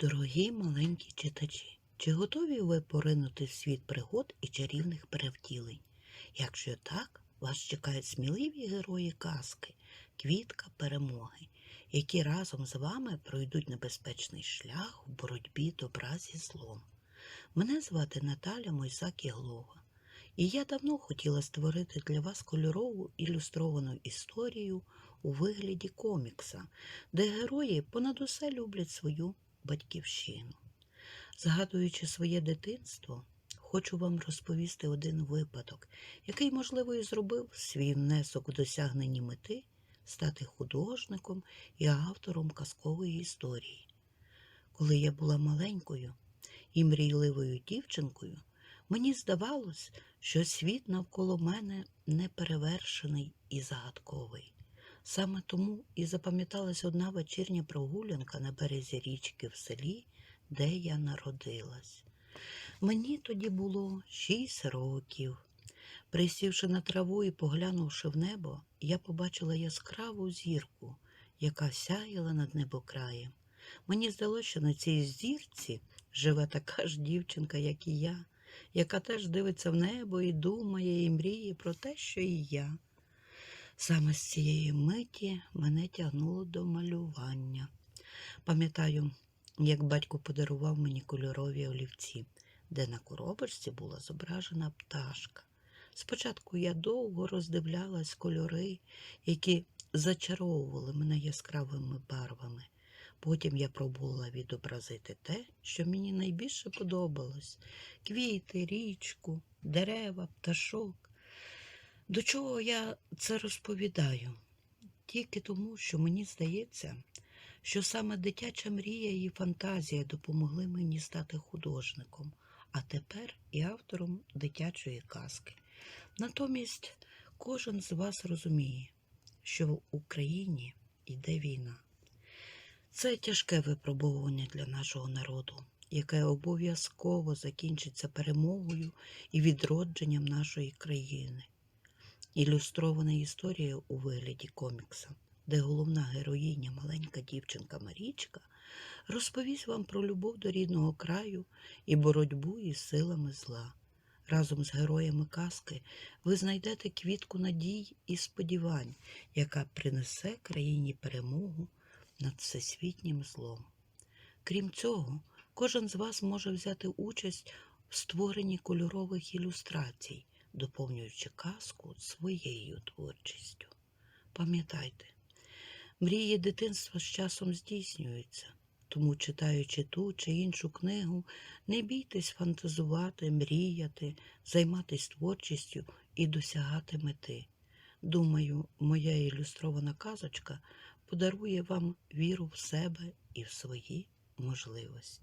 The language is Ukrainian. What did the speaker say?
Дорогі маленькі читачі, чи готові ви поринути в світ пригод і чарівних перевтілень? Якщо так, вас чекають сміливі герої казки, квітка перемоги, які разом з вами пройдуть небезпечний шлях в боротьбі добра зі злом. Мене звати Наталя Мойзак Єглова, і я давно хотіла створити для вас кольорову ілюстровану історію у вигляді комікса, де герої понад усе люблять свою батьківщину. Згадуючи своє дитинство, хочу вам розповісти один випадок, який, можливо, і зробив свій внесок у досягненні мети стати художником і автором казкової історії. Коли я була маленькою і мрійливою дівчинкою, мені здавалось, що світ навколо мене неперевершений і загадковий. Саме тому і запам'яталась одна вечірня прогулянка на березі річки в селі, де я народилась. Мені тоді було шість років. Присівши на траву і поглянувши в небо, я побачила яскраву зірку, яка сяяла над небокраєм. Мені здалося, що на цій зірці живе така ж дівчинка, як і я, яка теж дивиться в небо і думає, і мріє про те, що і я. Саме з цієї миті мене тягнуло до малювання. Пам'ятаю, як батько подарував мені кольорові олівці, де на коробочці була зображена пташка. Спочатку я довго роздивлялась кольори, які зачаровували мене яскравими барвами. Потім я пробувала відобразити те, що мені найбільше подобалось квіти, річку, дерева, пташок. До чого я це розповідаю? Тільки тому, що мені здається, що саме дитяча мрія і фантазія допомогли мені стати художником, а тепер і автором дитячої казки. Натомість кожен з вас розуміє, що в Україні йде війна. Це тяжке випробовування для нашого народу, яке обов'язково закінчиться перемогою і відродженням нашої країни. Ілюстрована історія у вигляді комікса, де головна героїня, маленька дівчинка Марічка, розповість вам про любов до рідного краю і боротьбу із силами зла. Разом з героями казки ви знайдете квітку надій і сподівань, яка принесе країні перемогу над всесвітнім злом. Крім цього, кожен з вас може взяти участь в створенні кольорових ілюстрацій, доповнюючи казку своєю творчістю. Пам'ятайте, мрії дитинства з часом здійснюються, тому, читаючи ту чи іншу книгу, не бійтесь фантазувати, мріяти, займатися творчістю і досягати мети. Думаю, моя ілюстрована казочка подарує вам віру в себе і в свої можливості.